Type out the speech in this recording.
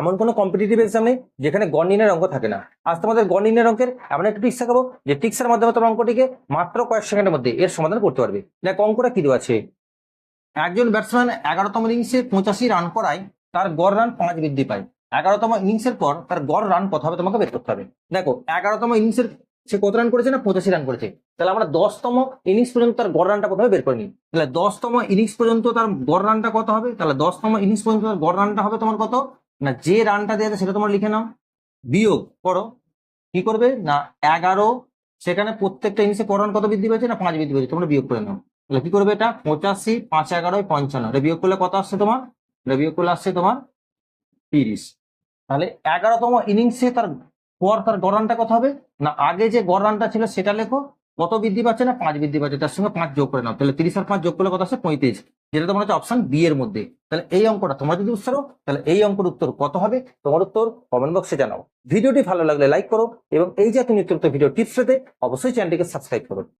এমন কোনো competitive exam নেই যেখানে গণিনের অঙ্ক থাকে না। আজ তোমাদের গণিনের অঙ্কের এমন একটা টিক্স দেখাবো যে টিক্সের মাধ্যমে তোমার অঙ্কটিকে মাত্র কয়েক সেকেন্ডের মধ্যে এর সমাধান করতে পারবে। দেখ, অঙ্কটা কি আছে? একজন ব্যাটসম্যান এগারোতম ইনিংসে পঁচাশি রান করায়, তার গড় রান পাঁচ বৃদ্ধি পায়। এগারোতম ইনিংসের পর তার গড় রান কত হবে তোমাকে বের করতে হবে। দেখো, এগারোতম ইনিংসের সে কত রান করেছে না পঁচাশি রান করেছে? তাহলে আমরা দশতম ইনিংস পর্যন্ত তার গড় রানটা প্রথমে বের করে নিই। তাহলে দশতম ইনিংস পর্যন্ত তার গড় রানটা কত হবে? তাহলে দশতম ইনিংস পর্যন্ত তার গড় রানটা হবে তোমার কত? না, যে রানটা দেওয়া সেটা তোমার লিখে নাও। বিয়োগ করো। কি করবে? না, এগারো। সেখানে প্রত্যেকটা ইনিংসে ক কত বৃদ্ধি পেয়েছে? না, পাঁচ বৃদ্ধি পেয়েছে। তোমরা বিয়োগ করে নাও। তাহলে কি করবে এটা? পঁচাশি, পাঁচ এগারোয় পঞ্চান্ন। এটা বিয়োগ করলে কত আসছে তোমার? এটা বিয়োগ করলে আসছে তোমার তিরিশ। তাহলে এগারোতম ইনিংসে তার পর তার গড় রানটা কত হবে? না, আগে যে গড় রানটা ছিল সেটা লেখো। কত বৃদ্ধি পাচ্ছে না? পাঁচ বৃদ্ধি পাচ্ছে। তার সঙ্গে পাঁচ যোগ করে নাও। তাহলে তিরিশ আর পাঁচ যোগ করলে কত আছে পঁয়ত্রিশ। যেটা তোমার হচ্ছে অপশন বি এর মধ্যে। তাহলে এই অঙ্কটা তোমরা যদি উত্তর তাহলে এই অঙ্কের উত্তর কত হবে? তোমার উত্তর কমেন্ট বক্সে জানাও। ভিডিওটি ভালো লাগলে লাইক করো এবং এই জাতীয় নিত্য ভিডিও টিপস পেতে অবশ্যই চ্যানেলটিকে সাবস্ক্রাইব করো।